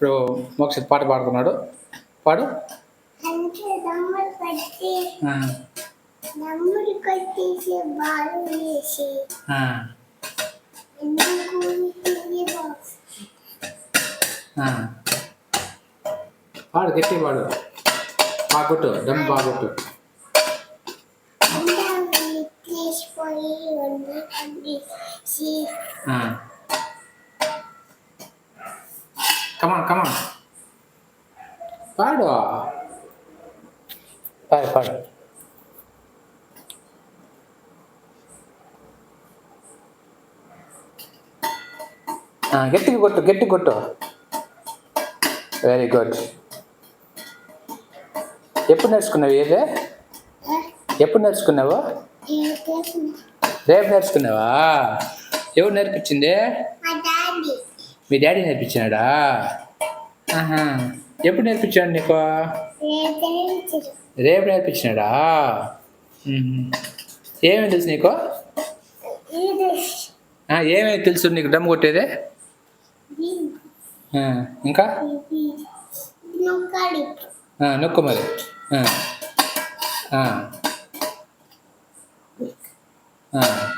ఇప్పుడు మోక్షిత్ పాట పాడుతున్నాడు. పాడు. దమ్ములు కట్టేసి బాలు వేసి. పాడు గట్టి పాడు. బాగొట్టు డమ్ బాగొట్టు. అందరూ కమాన్ కమాన్ పాడు పాడు పాడు ఆ, గట్టిగా కొట్టు గట్టి కొట్టు. వెరీ గుడ్ ఎప్పుడు నేర్చుకున్నావు ఏదే? ఎప్పుడు నేర్చుకున్నావు? రేపు నేర్చుకున్నావా? ఎవరు నేర్పించింది? మీ డాడీ నేర్పించినాడా? ఆహా. ఎప్పుడు నేర్పించాడు నీకు? రేపు రేపు నేర్పించినాడా? మ్మ్. ఏమేమి తెలుసు నీకు? ఏమేమి తెలుసు నీకు డమ్ కొట్టేదే? ఇంకా? నొక్కు మరి. ఆ.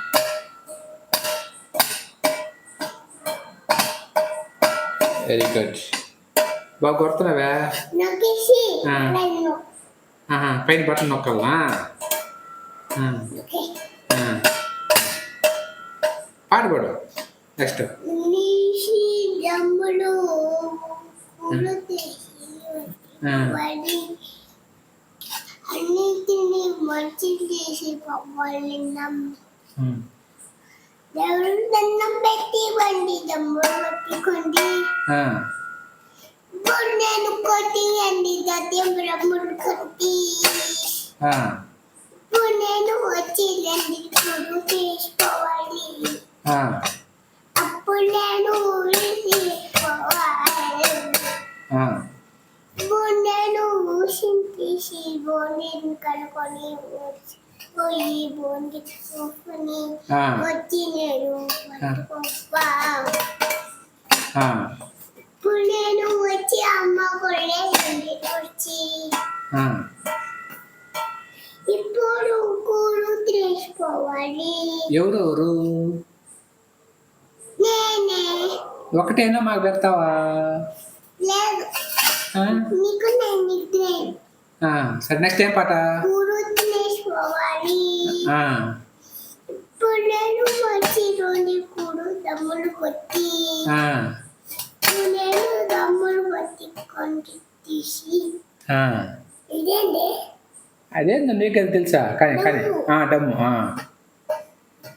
Very good. బాగా కొడుతున్నావా? పైన బటన్ నొక్కాలా ఆ, ఓకే. ఆ. పాడు. నెక్స్ట్. అన్నిటిని మంచి చేసి పవ్వాలి దేవుడు దండం పెట్టి బండి దమ్ములు పట్టుకోండి. నేను కొట్టి దత్యం నేను వచ్చి రండి ఇప్పుడు తీసుకోవాలి అప్పుడు నేను ఊరి తీసుకోవాలి నేను ఊసిని తీసి బోనిని కనుక్కొని ఊసి పోయి బోని చూసుకొని వచ్చి నేను పట్టుకోవా ఇప్పుడు నేను వచ్చి అమ్మ కొడే ఇంటికి వచ్చి ఇప్పుడు కూడు తీసుకోవాలి ఎవరు ఎవరు నేనే ఒకటేనా మాకు పెడతావా లేదు. ఆ? నీకు నేను నిద్ర ఆ, సరే నెక్స్ట్ ఏం పాట? కూడు ఇప్పుడు నేను రోజు కూడు దమ్ములు కొట్టి. నేను దమ్ములు కొట్టి తీసి. ఆ. ఇదేంటి? అదేందో నీకేది తెలుసా? కానీ కానీ. ఆ, డమ్ము ఆ,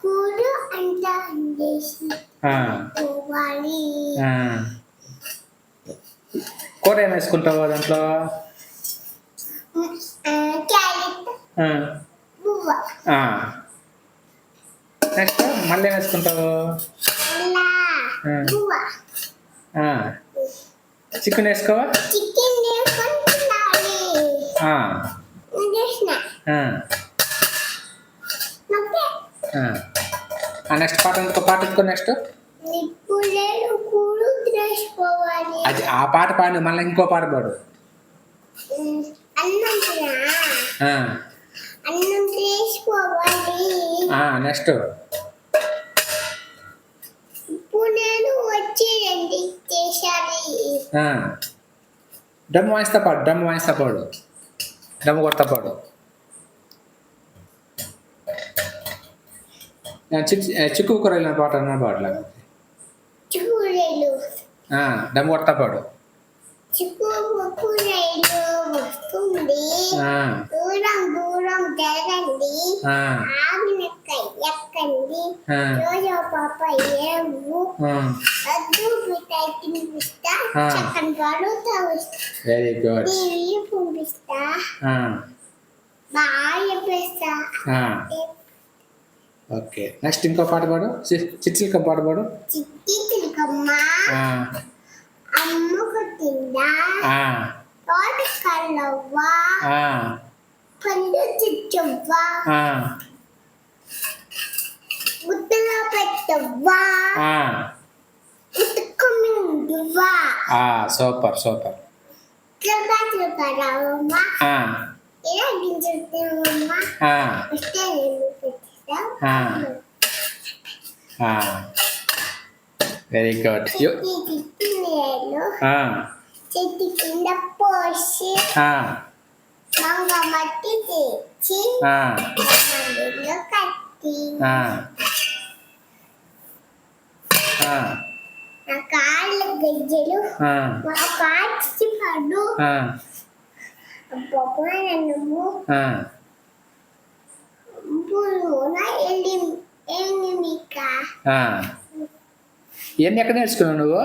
కూడు అంతా అందేసి పోవాలి. కూర ఏం వేసుకుంటావు దాంట్లో? క్యారెట్. నెక్స్ట్ మళ్ళీ వేసుకుంటావు. చికెన్ వేసుకోవా? నెక్స్ట్ పాట ఇంకో పాట ఇంకో నెక్స్ట్ అది ఆ పాట పాడు మళ్ళీ ఇంకో పాట పాడు. అన్నం నెక్స్ట్ ఇప్పుడు నేను వచ్చి రండి చేశాలి. ఆ. డమ్ వాయిస్తా పాడు డమ్ వాయిస్తా పాడు. డమ్ కొడతా పాడు. చిక్కు కూర వెళ్ళిన పాట అన్న పాడలే డమ్ కొడతా పాడు. కూరలు వస్తుంది. దూరం దూరం జరగండి ఆ, ఆగినక్క ఎక్కండి. రోజు పాప ఏవు. అద్దు మిఠాయి తినిపిస్తా. చక్కని గడుతా వస్తా. వెరీ గుడ్ టీవీ పంపిస్తా. ఆ, బాగా చెప్పేస్తా. ఓకే నెక్స్ట్ ఇంకో పాట పాడు. చిచ్చిల్క పాట పాడు. చిట్టి చిలకమ్మ ఆ, అమ్మకు తిందా ఆ, తోట కల్లవ్వా ఆ, పండు చిచ్చవ్వా ఆ, గుట్టలో పెట్టవ్వా ఆ. ఉతుక్కుమింగ దువ్వా ఆ సూపర్ సూపర్ త్రుపా త్రుపా రావమ్మ ఆ, ఇలా గింజుతామమ్మ ఆ, వస్తే నేను పెట్టిస్తాం ఆ. ఆ. వెరీ గుడ్ యు చెట్టు తిప్పి నేను ఆ, చెట్టు కింద పోసి ఆ, మంగ మట్టి తెచ్చి ఆ, మందిలో కట్టి ఆ. ఆ, నా కాళ్ళు గజ్జలు ఆ, మా కాచి పడు ఆ, బొమ్మన నువ్వు ఆ. ఇవన్నీ ఎక్కడ నేర్చుకున్నావు నువ్వు?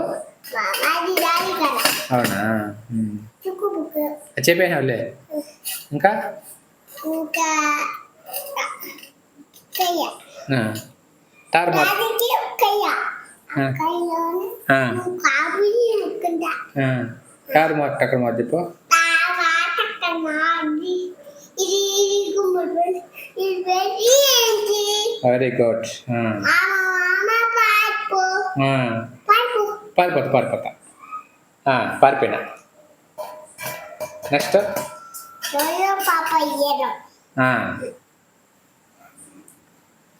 అవునా? చెప్పేసినావులే. ఇంకా. తారుమారు ఆ. తారుమారు అక్కడ మాట చెప్పు. వెరీ గుడ్ పారిపోతా పారిపోతా. పారిపోయినా. నెక్స్ట్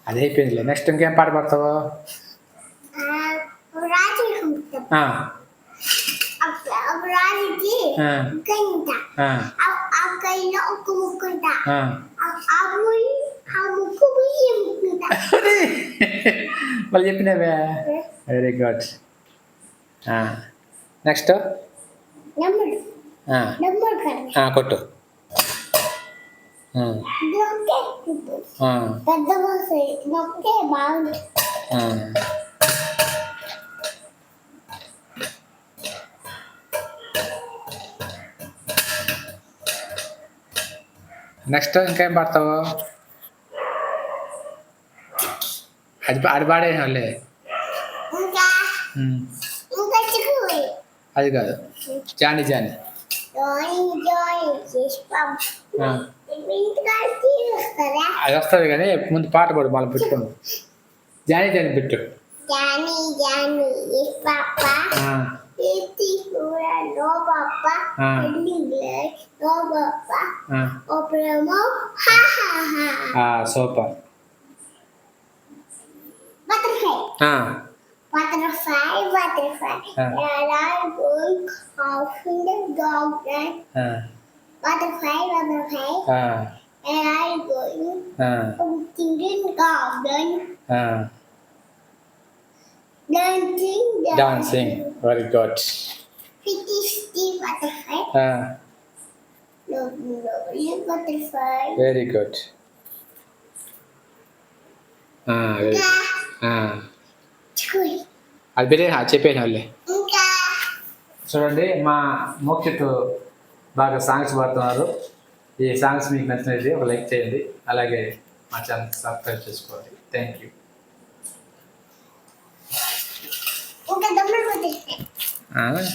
అదే అయిపోయిందిలే. నెక్స్ట్ ఇంకేం పాట పాడతావు! మళ్ళీ చెప్పినావే. వెరీ గుడ్ నెక్స్ట్ నమ్ముడు నమ్ముడు కదా కొట్టు ఆ, నొక్కే ఆ, పెద్ద బస్సు నొక్కే బాగుంది ఆ. నెక్స్ట్ ఇంకేం పాడతావు అది పా- అది పాడేసాంలే ఇంకా ఇంకా చిక్కుపోయి అది కాదు. జాని జాని. అది వస్తుంది కానీ ముందు పాట పాడు మళ్ళీ పెట్టుకోండి. జాని జాని పెట్టు. జాని జాని హా హా Butterfly, butterfly. Huh. There are going off in the dog night. Huh. Butterfly, butterfly. Huh. There are going huh. in the garden. Dancing, dancing. Very good. Pretty still butterfly. Huh. Lovely, butterfly. Very good. Ah, very good. Ah. అది పెట్టే చెప్పేసిన వాళ్ళే. చూడండి మా మోక్షిత్ బాగా songs పాడుతున్నారు. ఈ songs మీకు నచ్చినట్లయితే ఒక లైక్ చేయండి. అలాగే మా ఛానల్ సబ్స్క్రైబ్ చేసుకోండి. థ్యాంక్ యూ ఇంకా